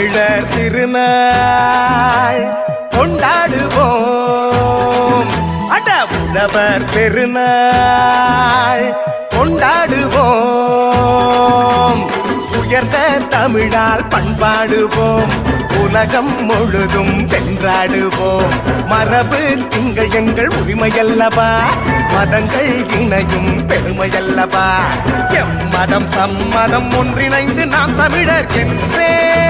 தமிழர் திருநாள் கொண்டாடுவோம். அட உழவர் பெருநாள் கொண்டாடுவோம். உயர்ந்த தமிழால் பண்பாடுவோம். உலகம் முழுதும் வென்றாடுவோம் மரபு திங்கள் எங்கள் உரிமையல்லவா? மதங்கள் இணையும் பெருமையல்லவா? எம் மதம் சம்மதம் ஒன்றிணைந்து நாம் தமிழர் என்றே.